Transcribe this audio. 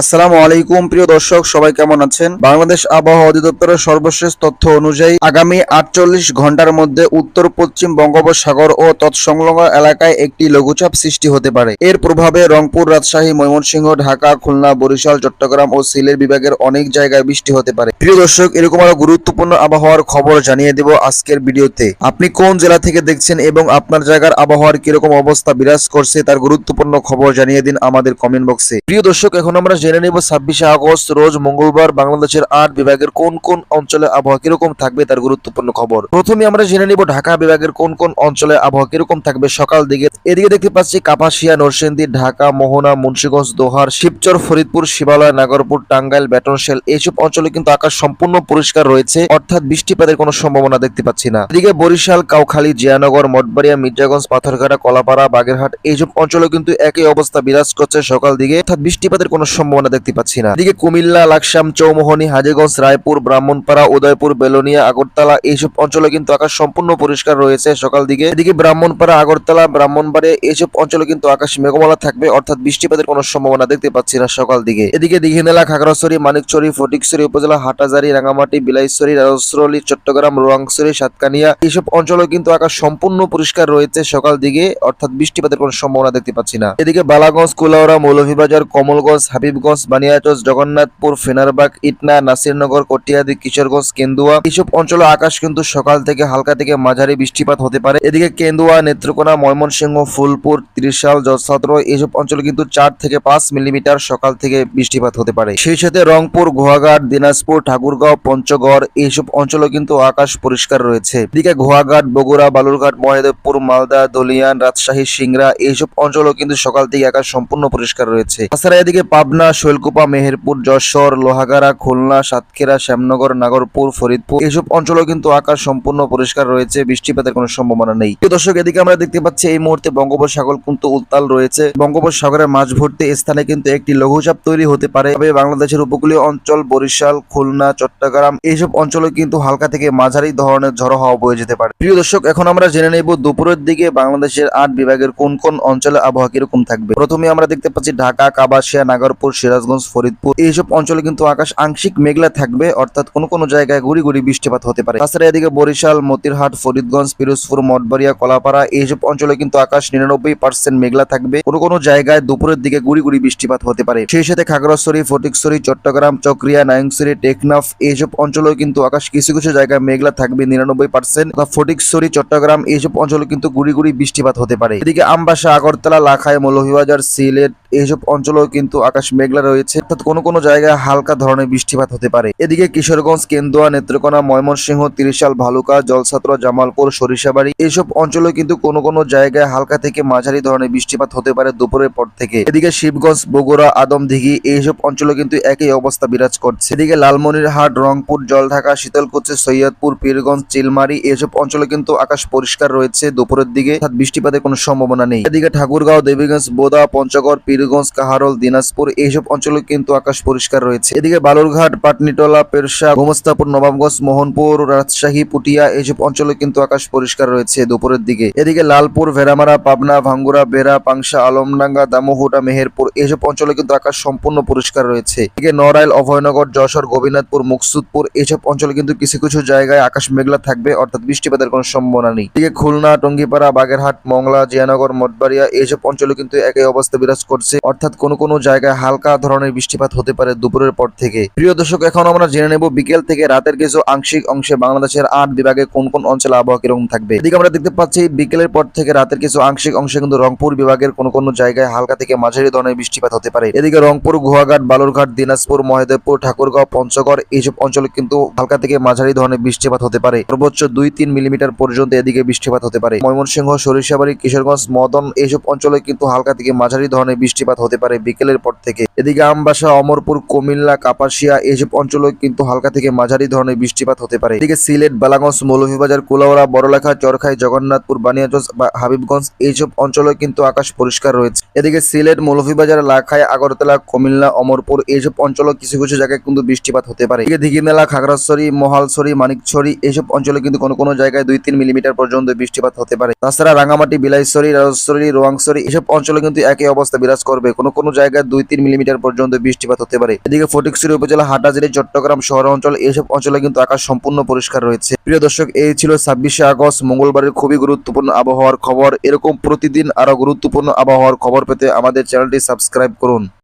আসসালামু আলাইকুম, প্রিয় দর্শক, সবাই কেমন আছেন? বাংলাদেশ আবহাওয়া অধিদপ্তরের সর্বশেষ তথ্য অনুযায়ী আগামী আটচল্লিশ ঘণ্টার মধ্যে উত্তর, পশ্চিম বঙ্গোপসাগর ও তৎসংলগ্ন এলাকায় একটি লঘুচাপ সৃষ্টি হতে পারে। এর প্রভাবে রংপুর, রাজশাহী, ময়মনসিংহ, ঢাকা, খুলনা, বরিশাল, চট্টগ্রাম ও সিলেট বিভাগের অনেক জায়গায় বৃষ্টি হতে পারে। প্রিয় দর্শক, এরকম আরও গুরুত্বপূর্ণ আবহাওয়ার খবর জানিয়ে দেব আজকের ভিডিওতে। আপনি কোন জেলা থেকে দেখছেন এবং আপনার জায়গার আবহাওয়ার কীরকম অবস্থা বিরাজ করছে তার গুরুত্বপূর্ণ খবর জানিয়ে দিন আমাদের কমেন্ট বক্সে। প্রিয় দর্শক, এখন আমরা জেনে নেব, ছাব্বিশে আগস্ট, রোজ মঙ্গলবার বাংলাদেশের আট বিভাগের কোন কোন অঞ্চলে আবহাওয়া কীরকম থাকবে তার গুরুত্বপূর্ণ খবর। প্রথমে আমরা জেনে নিব, ঢাকা বিভাগের কোন কোন অঞ্চলে আবহাওয়া কীরকম থাকবে সকাল দিকে। এদিকে দেখতে পাচ্ছি, কাপাসিয়া, নরসিংদী, ঢাকা, মোহনা, মুন্সিগঞ্জ, দোহার, শিবচর, ফরিদপুর, শিবালয়, নাগরপুর, টাঙ্গাইল ব্যাটনশেল এইসব অঞ্চলে কিন্তু আকাশ সম্পূর্ণ পরিষ্কার রয়েছে, অর্থাৎ বৃষ্টিপাতের কোনো সম্ভাবনা দেখতে পাচ্ছি না। এদিকে বরিশাল, কাউখালী, জিয়ানগর, মঠবাড়িয়া, মির্জাগঞ্জ, পাথরঘাটা, কলাপাড়া, বাগেরহাট, এইসব অঞ্চলে কিন্তু একই অবস্থা বিরাজ করছে সকাল দিকে, অর্থাৎ বৃষ্টিপাতের কোনো সম্ভাবনা দেখতে পাচ্ছি না। এদিকে কুমিল্লা, লাকসাম, চৌমোহনী, হাজীগঞ্জ, রায়পুর, ব্রাহ্মণপাড়া, উদয়পুর, বেলোনিয়া, আগরতলা এইসব অঞ্চলে কিন্তু আকাশ সম্পূর্ণ পরিষ্কার রয়েছে সকাল দিকে। এদিকে ব্রাহ্মণপাড়া, আগরতলা, ব্রাহ্মণবাড়িয়া এইসব অঞ্চলে কিন্তু আকাশ মেঘমালা থাকবে, অর্থাৎ বৃষ্টিপাতের কোনো সম্ভাবনা দেখতে পাচ্ছি না সকাল দিকে। এদিকে দিঘিনেলা, খাগড়াছড়ি মানিকছড়ি ফটিকছড়ি উপজেলা, হাটাজারি, রাঙামাটি, বিলাইছড়ি রাজস্থলী চট্টগ্রাম, রোয়াংছড়ি, সাতকানিয়া এইসব অঞ্চলে কিন্তু আকাশ সম্পূর্ণ পরিষ্কার রয়েছে সকাল দিকে, অর্থাৎ বৃষ্টিপাতের কোনো সম্ভাবনা দেখতে পাচ্ছি না। এদিকে বালাগঞ্জ, কুলাউড়া, মৌলভীবাজার, কমলগঞ্জ, হাবিবগঞ্জ বানিয়াচজ জগন্নাথপুর, ফেনারবাগ, ইটনা, নাসিরনগর কটিয়াদি কিশোরগঞ্জ, কেন্দুয়া এইসব অঞ্চলে আকাশ কিন্তু সকাল থেকে হালকা থেকে মাঝারি বৃষ্টিপাত হতে পারে। এদিকে কেন্দুয়া, নেত্রকোনা, ময়মনসিংহ, ফুলপুর, ত্রিশাল, যশাদ্র এইসব অঞ্চলে কিন্তু চার থেকে পাঁচ মিলিমিটার সকাল থেকে বৃষ্টিপাত হতে পারে। সেই সাথে রংপুর, গোয়াঘাট, দিনাজপুর, ঠাকুরগাঁও, পঞ্চগড় এইসব অঞ্চলে কিন্তু আকাশ পরিষ্কার রয়েছে। এদিকে গোয়াঘাট, বগুড়া, বালুরঘাট মহাদেবপুর মালদা, দলিয়ান, রাজশাহী, সিংড়া এইসব অঞ্চলও কিন্তু সকাল থেকে আকাশ সম্পূর্ণ পরিষ্কার রয়েছে। তাছাড়া এদিকে পাবনা শৈলকুপা, মেহেরপুর, যশোর, লোহাগাড়া, খুলনা, সাতক্ষীরা, শ্যামনগর, নাগরপুর, ফরিদপুর এইসব অঞ্চলেও কিন্তু আকাশ সম্পূর্ণ পরিষ্কার রয়েছে, বৃষ্টিপাতের কোনো সম্ভাবনা নেই। দর্শক, এদিকে আমরা দেখতে পাচ্ছি এই মুহূর্তে বঙ্গোপসাগর কিন্তু উত্তাল রয়েছে। বঙ্গোপসাগরের মাঝভর্তি স্থানে কিন্তু একটি লঘুচাপ তৈরি হতে পারে। তবে বাংলাদেশের উপকূলীয় অঞ্চল বরিশাল, খুলনা, চট্টগ্রাম এইসব অঞ্চলে কিন্তু হালকা থেকে মাঝারি ধরনের ঝড়ো হাওয়া বয়ে যেতে পারে। প্রিয় দর্শক, এখন আমরা জেনে নেব দুপুরের দিকে বাংলাদেশের আট বিভাগের কোন কোন অঞ্চলে আবহাওয়া কীরকম থাকবে। প্রথমে আমরা দেখতে পাচ্ছি ঢাকা, কাবাসিয়া, নাগরপুর সিরাজগঞ্জ, ফরিদপুর, এইসব অঞ্চলে কিন্তু আকাশ আংশিক মেঘলা থাকবে, অর্থাৎ কোনো কোনো জায়গায় গুড়ি গুড়ি বৃষ্টিপাত হতে পারে। তাছাড়া এদিকে বরিশাল, মতিরহাট, ফরিদগঞ্জ, পিরোজপুর, মঠবাড়িয়া, কলাপাড়া এইসব অঞ্চলে কিন্তু আকাশ নিরানব্বই পার্সেন্ট মেঘলা থাকবে। কোনো কোনো জায়গায় দুপুরের দিকে গুড়ি গুড়ি বৃষ্টিপাত হতে পারে। সেই সাথে খাগড়াছড়ি, ফটিকছড়ি, চট্টগ্রাম, চক্রিয়া নায়ংছড়ি টেকনাফ এইসব অঞ্চলেও কিন্তু আকাশ কিছু কিছু জায়গায় মেঘলা থাকবে, নিরানব্বই পার্সেন্ট ফটিকছড়ি, চট্টগ্রাম এইসব অঞ্চলে কিন্তু গুড়ি গুড়ি বৃষ্টিপাত হতে পারে। এদিকে আমবাসা, আগরতলা, লাখাই, মৌলভীবাজার, সিলেট এইসব অঞ্চলেও কিন্তু আকাশ মেঘলা রয়েছে। অর্থাৎ কোনো কোনো জায়গায় হালকা ধরনের বৃষ্টিপাত হতে পারে। এদিকে কিশোরগঞ্জ, কেন্দুয়া, নেত্রকোনা, ময়মনসিংহ, তিরিশাল, ভালুকা, জলছাত্র, জামালপুর, সরিষাবাড়ি এইসব অঞ্চলে কিন্তু কোনো কোনো জায়গায় হালকা থেকে মাঝারি ধরনের বৃষ্টিপাত হতে পারে দুপুরের পর থেকে। এদিকে শিবগঞ্জ, বগুড়া, আদমদিঘি এইসব অঞ্চলে কিন্তু একই অবস্থা বিরাজ করছে। এদিকে লালমনিরহাট, রংপুর, জলঢাকা, শীতলকুচি, সৈয়দপুর, পীরগঞ্জ, চিলমারি এইসব অঞ্চলে কিন্তু আকাশ পরিষ্কার রয়েছে দুপুরের দিকে। বৃষ্টিপাতের কোনো সম্ভাবনা নেই। এদিকে ঠাকুরগাঁও, দেবীগঞ্জ, বোদা, পঞ্চগড়, পীরগঞ্জ, কাহারল, দিনাজপুর এইসব অঞ্চলে কিন্তু আকাশ পরিষ্কার রয়েছে। এদিকে বালুরঘাট, পাটনিটলা পেরসা গোমস্তাপুর, নবাবগঞ্জ, মোহনপুর, রাজশাহী, পুটিয়া এইসব অঞ্চলে কিন্তু আকাশ পরিষ্কার রয়েছে দুপুরের দিকে। এদিকে লালপুর, ভেড়ামারা, পাবনা, ভাঙ্গুরা, বেড়া, পাংশা, আলমডাঙ্গা, দামোহুটা, মেহেরপুর এইসব অঞ্চলে কিন্তু আকাশ সম্পূর্ণ পরিষ্কার রয়েছে। এদিকে নড়াইল, অভয়নগর, যশোর গোবিনাথপুর মুকসুদপুর এইসব অঞ্চলে কিন্তু কিছু কিছু জায়গায় আকাশ মেঘলা থাকবে, অর্থাৎ বৃষ্টিপাতের কোনো সম্ভাবনা নেই। এদিকে খুলনা, টঙ্গিপাড়া, বাগেরহাট, মংলা, জিয়ানগর, মঠবাড়িয়া এইসব অঞ্চলে কিন্তু একই অবস্থা বিরাজ করছে, অর্থাৎ কোনো কোনো জায়গায় হালকা ধরনের বৃষ্টিপাত হতে পারে দুপুরের পর থেকে। প্রিয় দর্শক, এখন আমরা জেনে নেব বিকেল থেকে রাতের কিছু আংশিক অংশে বাংলাদেশের আট বিভাগে কোন কোন অঞ্চলে আবহাওয়া কীরকম থাকবে। এদিকে আমরা দেখতে পাচ্ছি বিকেলের পর থেকে রাতের কিছু আংশিক অংশে কিন্তু রংপুর বিভাগের কোন কোন জায়গায় হালকা থেকে মাঝারি ধরনের বৃষ্টিপাত হতে পারে। এদিকে রংপুর, গুয়াঘাট, বালুরঘাট, দিনাজপুর মহেদেবপুর ঠাকুরগাঁও, পঞ্চগড় এইসব অঞ্চলে কিন্তু হালকা থেকে মাঝারি ধরনের বৃষ্টিপাত হতে পারে। সর্বোচ্চ দুই তিন মিলিমিটার পর্যন্ত এদিকে বৃষ্টিপাত হতে পারে। ময়মনসিংহ, সরিষাবাড়ি, কিশোরগঞ্জ, মদন এইসব অঞ্চলে কিন্তু হালকা থেকে মাঝারি ধরনের বৃষ্টিপাত হতে পারে বিকেলের পর থেকে। এদিকে আমবাসা, অমরপুর, কুমিল্লা, কাপাসিয়া এইসব অঞ্চলে কিন্তু হালকা থেকে মাঝারি ধরনের বৃষ্টিপাত হতে পারে। এদিকে সিলেট, বালাগঞ্জ, মৌলভীবাজার কুলাউড়া বড়লেখা, চরখাই, জগন্নাথপুর বানিয়াচজ বা হাবিবগঞ্জ এইসব অঞ্চলে কিন্তু আকাশ পরিষ্কার রয়েছে। এদিকে সিলেট, মৌলভীবাজার, লাখাই, আগরতলা, কুমিল্লা, অমরপুর এইসব অঞ্চলে কিছু কিছু জায়গায় কিন্তু বৃষ্টিপাত হতে পারে। এদিকে দিঘিমেলা খাগড়াছড়ি, মহালছড়ি, মানিকছড়ি এইসব অঞ্চলে কিন্তু কোনো কোনো জায়গায় দুই তিন মিলিমিটার পর্যন্ত বৃষ্টিপাত হতে পারে। তাছাড়া রাঙামাটি, বিলাইছড়ি রাজস্থলী রোয়াংছড়ি এসব অঞ্চলে কিন্তু একই অবস্থা বিরাজ করবে। কোনো কোনো জায়গায় দুই তিন মিলিমিটার পর্যন্ত বৃষ্টিপাত হতে পারে। এদিকে ফটিকছড়ি উপজেলা হাটাজারি চট্টগ্রাম শহর অঞ্চল এইসব অঞ্চলে কিন্তু আকাশ সম্পূর্ণ পরিষ্কার রয়েছে। প্রিয় দর্শক, এই ছিল ছাব্বিশে আগস্ট, মঙ্গলবারের খুবই গুরুত্বপূর্ণ আবহাওয়ার খবর। এরকম প্রতিদিন আরও গুরুত্বপূর্ণ আবহাওয়ার খবর পেতে আমাদের চ্যানেলটি সাবস্ক্রাইব করুন।